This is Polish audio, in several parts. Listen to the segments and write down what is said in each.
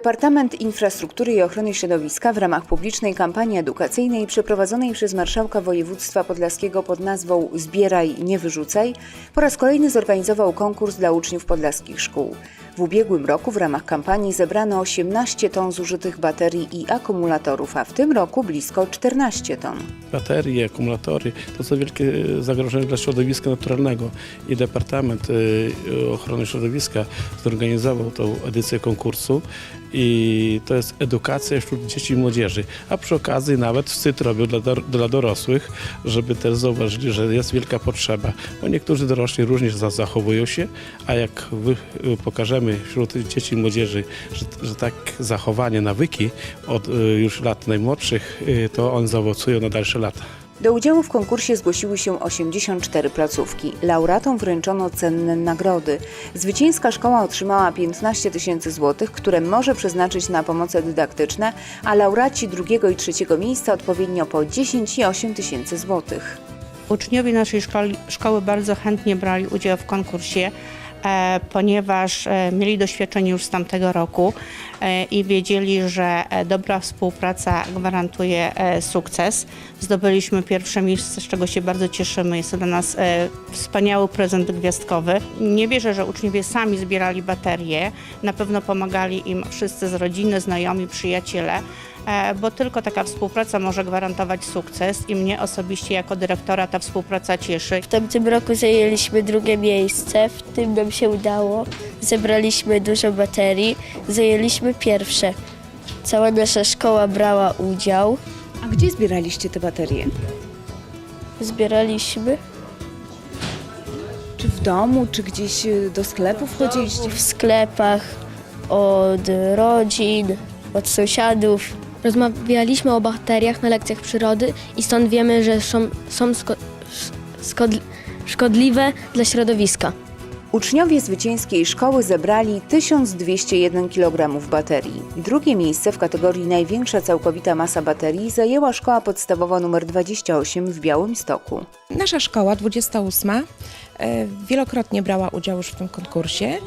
Departament Infrastruktury i Ochrony Środowiska w ramach publicznej kampanii edukacyjnej przeprowadzonej przez marszałka województwa podlaskiego pod nazwą Zbieraj, nie wyrzucaj po raz kolejny zorganizował konkurs dla uczniów podlaskich szkół. W ubiegłym roku w ramach kampanii zebrano 18 ton zużytych baterii i akumulatorów, a w tym roku blisko 14 ton. Baterie, akumulatory to są wielkie zagrożenie dla środowiska naturalnego i Departament y, Ochrony Środowiska zorganizował tą edycję konkursu i to jest edukacja wśród dzieci i młodzieży, a przy okazji nawet wstyd robią dla, dla dorosłych, żeby też zauważyli, że jest wielka potrzeba, bo niektórzy dorośli różnie za- zachowują się, a jak wy, y, pokażemy wśród dzieci i młodzieży, że, że tak zachowanie, nawyki od y, już lat najmłodszych, y, to one zaowocują na dalsze lata. Do udziału w konkursie zgłosiły się 84 placówki. Laureatom wręczono cenne nagrody. Zwycięska szkoła otrzymała 15 tysięcy złotych, które może przeznaczyć na pomoce dydaktyczne, a laureaci drugiego i trzeciego miejsca odpowiednio po 10 i 8 tysięcy złotych. Uczniowie naszej szkoli, szkoły bardzo chętnie brali udział w konkursie, ponieważ e, mieli doświadczenie już z tamtego roku e, i wiedzieli, że e, dobra współpraca gwarantuje e, sukces. Zdobyliśmy pierwsze miejsce, z czego się bardzo cieszymy. Jest to dla nas e, wspaniały prezent gwiazdkowy. Nie wierzę, że uczniowie sami zbierali baterie. Na pewno pomagali im wszyscy z rodziny, znajomi, przyjaciele e, bo tylko taka współpraca może gwarantować sukces i mnie osobiście jako dyrektora ta współpraca cieszy. W tamtym roku zajęliśmy drugie miejsce, w tym nam się udało. Zebraliśmy dużo baterii, zajęliśmy pierwsze. Cała nasza szkoła brała udział. A gdzie zbieraliście te baterie? Zbieraliśmy Czy w domu, czy gdzieś y, do sklepu wchodziliście? w sklepach, od rodzin, od sąsiadów. Rozmawialiśmy o bakteriach na lekcjach przyrody i stąd wiemy, że są, są sko- szkodliwe dla środowiska. Uczniowie zwycięskiej szkoły zebrali 1201 kg baterii. Drugie miejsce w kategorii największa całkowita masa baterii zajęła szkoła podstawowa nr 28 w Białymstoku. Nasza szkoła 28 e, wielokrotnie brała udział już w tym konkursie,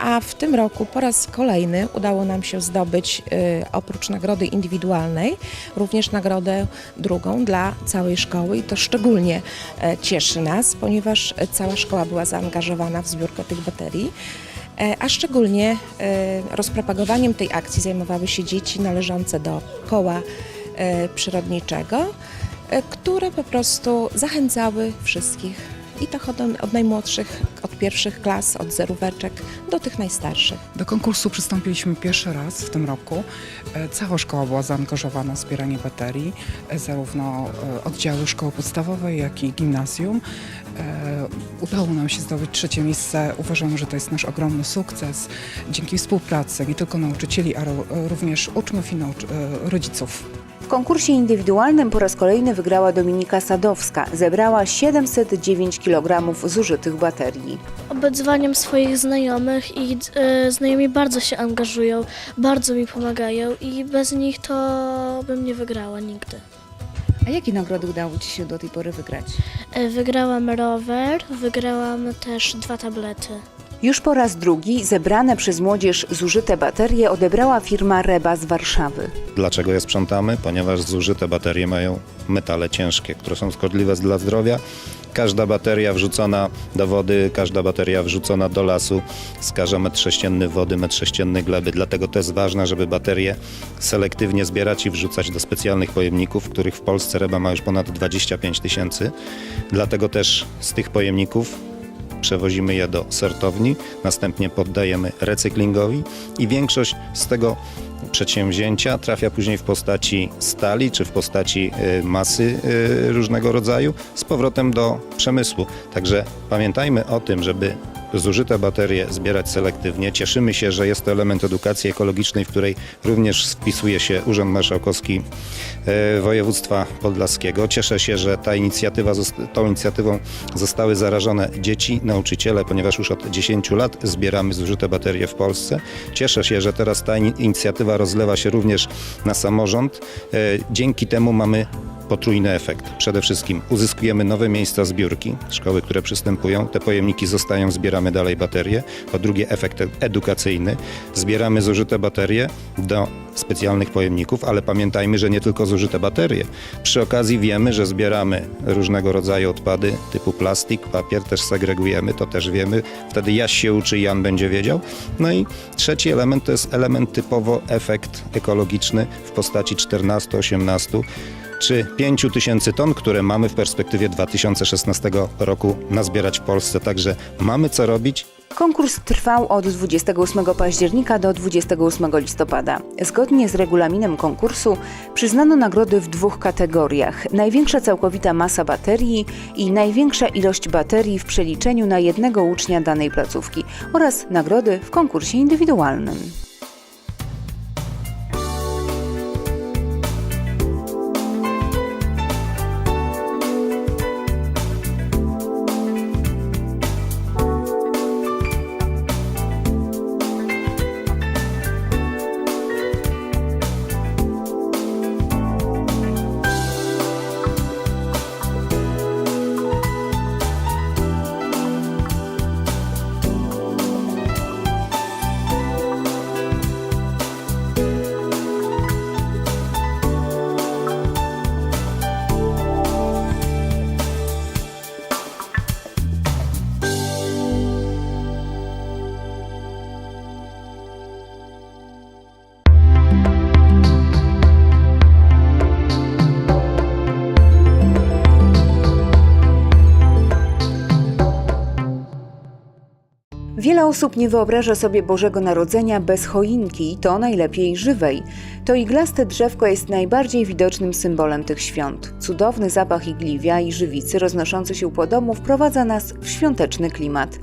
a w tym roku po raz kolejny udało nam się zdobyć e, oprócz nagrody indywidualnej również nagrodę drugą dla całej szkoły i to szczególnie e, cieszy nas, ponieważ e, cała szkoła była zaangażowana w zbiórkę tych baterii. E, A szczególnie e, rozpropagowaniem tej akcji zajmowały się dzieci należące do koła e, przyrodniczego, e, które po prostu zachęcały wszystkich i tak od, od najmłodszych, od pierwszych klas, od zeróweczek do tych najstarszych. Do konkursu przystąpiliśmy pierwszy raz w tym roku. E, Cała szkoła była zaangażowana w zbieranie baterii, e, zarówno e, oddziały szkoły podstawowej, jak i gimnazjum. Udało nam się zdobyć trzecie miejsce. Uważam, że to jest nasz ogromny sukces dzięki współpracy nie tylko nauczycieli, ale również uczniów i rodziców. W konkursie indywidualnym po raz kolejny wygrała Dominika Sadowska. Zebrała 709 kg zużytych baterii. Obedzwaniem swoich znajomych i e, znajomi bardzo się angażują, bardzo mi pomagają i bez nich to bym nie wygrała nigdy. A jakie nagrody udało Ci się do tej pory wygrać? E, wygrałam rower, wygrałam też dwa tablety. Już po raz drugi zebrane przez młodzież zużyte baterie odebrała firma Reba z Warszawy. Dlaczego je sprzątamy? Ponieważ zużyte baterie mają metale ciężkie, które są szkodliwe dla zdrowia. Każda bateria wrzucona do wody, każda bateria wrzucona do lasu skaża metr sześcienny wody, metr sześcienny gleby. Dlatego to jest ważne, żeby baterie selektywnie zbierać i wrzucać do specjalnych pojemników, których w Polsce Reba ma już ponad 25 tysięcy. Dlatego też z tych pojemników przewozimy je do sortowni, następnie poddajemy recyklingowi i większość z tego przedsięwzięcia trafia później w postaci stali czy w postaci y, masy y, różnego rodzaju z powrotem do przemysłu. Także pamiętajmy o tym, żeby zużyte baterie zbierać selektywnie. Cieszymy się, że jest to element edukacji ekologicznej, w której również wpisuje się Urząd Marszałkowski e, Województwa Podlaskiego. Cieszę się, że ta inicjatywa, tą inicjatywą zostały zarażone dzieci, nauczyciele, ponieważ już od 10 lat zbieramy zużyte baterie w Polsce. Cieszę się, że teraz ta in- inicjatywa rozlewa się również na samorząd. E, Dzięki temu mamy potrójny efekt. Przede wszystkim uzyskujemy nowe miejsca zbiórki, szkoły, które przystępują, te pojemniki zostają zbierane zbieramy dalej baterie. Po drugie, efekt edukacyjny. Zbieramy zużyte baterie do specjalnych pojemników, ale pamiętajmy, że nie tylko zużyte baterie. Przy okazji wiemy, że zbieramy różnego rodzaju odpady typu plastik, papier, też segregujemy, to też wiemy. Wtedy Jaś się uczy Jan będzie wiedział. No i trzeci element to jest element typowo efekt ekologiczny w postaci 14, 18 czy 5 tysięcy ton, które mamy w perspektywie 2016 roku nazbierać w Polsce. Także mamy co robić, Konkurs trwał od 28 października do 28 listopada. Zgodnie z regulaminem konkursu przyznano nagrody w dwóch kategoriach: największa całkowita masa baterii i największa ilość baterii w przeliczeniu na jednego ucznia danej placówki oraz nagrody w konkursie indywidualnym. Wiele osób nie wyobraża sobie Bożego Narodzenia bez choinki i to najlepiej żywej. To iglaste drzewko jest najbardziej widocznym symbolem tych świąt. Cudowny zapach igliwia i żywicy roznoszący się po domu wprowadza nas w świąteczny klimat.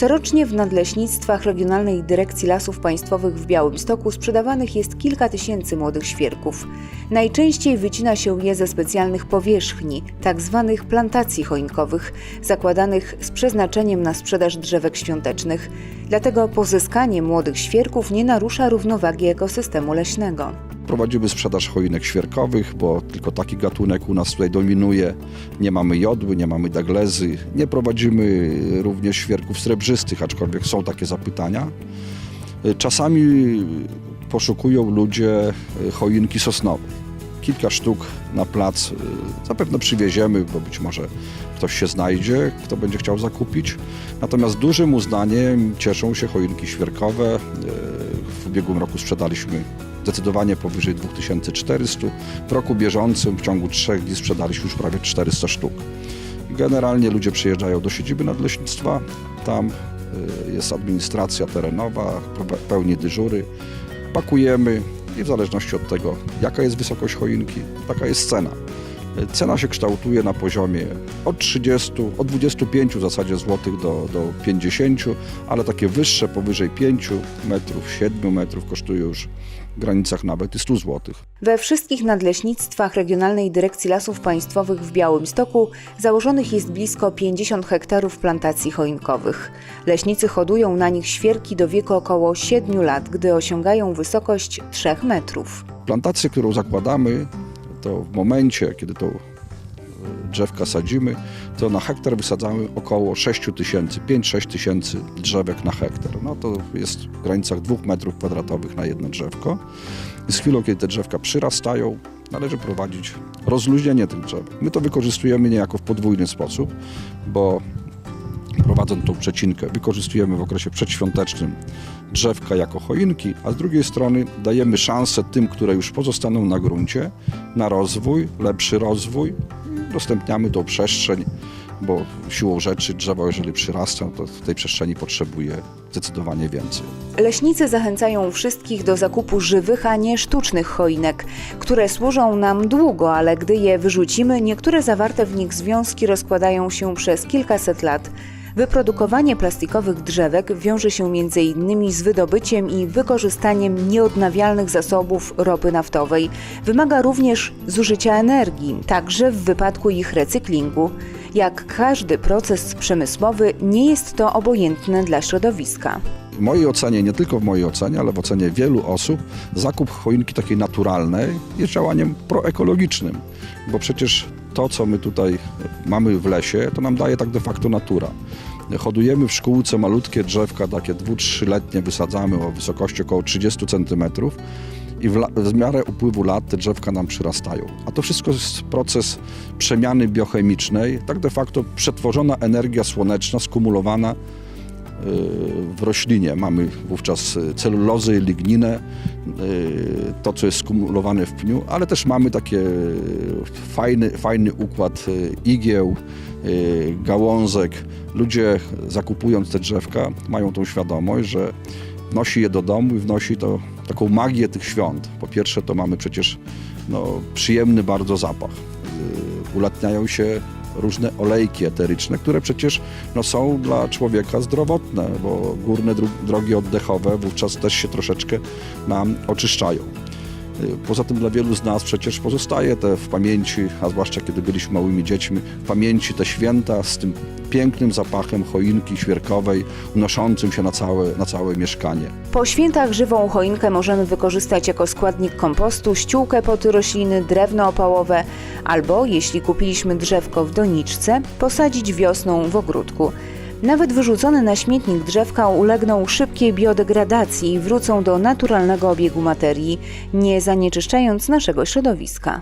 Corocznie w nadleśnictwach Regionalnej Dyrekcji Lasów Państwowych w Białymstoku sprzedawanych jest kilka tysięcy młodych świerków. Najczęściej wycina się je ze specjalnych powierzchni, tak zwanych plantacji choinkowych, zakładanych z przeznaczeniem na sprzedaż drzewek świątecznych. Dlatego pozyskanie młodych świerków nie narusza równowagi ekosystemu leśnego. Prowadzimy sprzedaż choinek świerkowych, bo tylko taki gatunek u nas tutaj dominuje. Nie mamy jodły, nie mamy daglezy. Nie prowadzimy również świerków srebrzystych, aczkolwiek są takie zapytania. Czasami poszukują ludzie choinki sosnowej. Kilka sztuk na plac zapewne przywieziemy, bo być może ktoś się znajdzie, kto będzie chciał zakupić. Natomiast dużym uznaniem cieszą się choinki świerkowe. W ubiegłym roku sprzedaliśmy zdecydowanie powyżej 2400. W roku bieżącym w ciągu trzech dni sprzedaliśmy już prawie 400 sztuk. Generalnie ludzie przyjeżdżają do siedziby nadleśnictwa, tam y, jest administracja terenowa, pełni dyżury, pakujemy i w zależności od tego, jaka jest wysokość choinki, taka jest cena. Cena się kształtuje na poziomie od 30, od 25 w zasadzie złotych do, do 50, ale takie wyższe powyżej 5 metrów, 7 metrów kosztują już w granicach nawet i 100 złotych. We wszystkich nadleśnictwach Regionalnej Dyrekcji Lasów Państwowych w Białymstoku założonych jest blisko 50 hektarów plantacji choinkowych. Leśnicy hodują na nich świerki do wieku około 7 lat, gdy osiągają wysokość 3 metrów. Plantację, którą zakładamy, to w momencie, kiedy to e, drzewka sadzimy, to na hektar wysadzamy około 6 tysięcy, 5-6 tysięcy drzewek na hektar. No to jest w granicach 2 metrów kwadratowych na jedno drzewko. I z chwilą, kiedy te drzewka przyrastają, należy prowadzić rozluźnienie tych drzewek. My to wykorzystujemy niejako w podwójny sposób, bo prowadząc tą przecinkę, wykorzystujemy w okresie przedświątecznym drzewka jako choinki, a z drugiej strony dajemy szansę tym, które już pozostaną na gruncie, na rozwój, lepszy rozwój. Udostępniamy tą przestrzeń, bo siłą rzeczy drzewo, jeżeli przyrasta, to w tej przestrzeni potrzebuje zdecydowanie więcej. Leśnicy zachęcają wszystkich do zakupu żywych, a nie sztucznych choinek, które służą nam długo, ale gdy je wyrzucimy, niektóre zawarte w nich związki rozkładają się przez kilkaset lat. Wyprodukowanie plastikowych drzewek wiąże się m.in. z wydobyciem i wykorzystaniem nieodnawialnych zasobów ropy naftowej. Wymaga również zużycia energii, także w wypadku ich recyklingu. Jak każdy proces przemysłowy, nie jest to obojętne dla środowiska. W mojej ocenie, nie tylko w mojej ocenie, ale w ocenie wielu osób, zakup choinki takiej naturalnej jest działaniem proekologicznym, bo przecież to, co my tutaj mamy w lesie, to nam daje tak de facto natura. Hodujemy w szkółce malutkie drzewka, takie dwu, trzyletnie, wysadzamy o wysokości około 30 cm i w, w miarę upływu lat te drzewka nam przyrastają. A to wszystko jest proces przemiany biochemicznej, tak de facto przetworzona energia słoneczna skumulowana w roślinie. Mamy wówczas celulozę, ligninę, y, to co jest skumulowane w pniu, ale też mamy takie y, fajny, fajny układ igieł, y, gałązek. Ludzie zakupując te drzewka mają tą świadomość, że wnosi je do domu i wnosi to taką magię tych świąt. Po pierwsze to mamy przecież no, przyjemny bardzo zapach. Y, Ulatniają się różne olejki eteryczne, które przecież no, są dla człowieka zdrowotne, bo górne drogi oddechowe wówczas też się troszeczkę nam oczyszczają. Poza tym dla wielu z nas przecież pozostaje te w pamięci, a zwłaszcza kiedy byliśmy małymi dziećmi, w pamięci te święta z tym pięknym zapachem choinki świerkowej unoszącym się na całe, na całe mieszkanie. Po świętach żywą choinkę możemy wykorzystać jako składnik kompostu, ściółkę pod rośliny, drewno opałowe albo, jeśli kupiliśmy drzewko w doniczce, posadzić wiosną w ogródku. Nawet wyrzucone na śmietnik drzewka ulegną szybkiej biodegradacji i wrócą do naturalnego obiegu materii, nie zanieczyszczając naszego środowiska.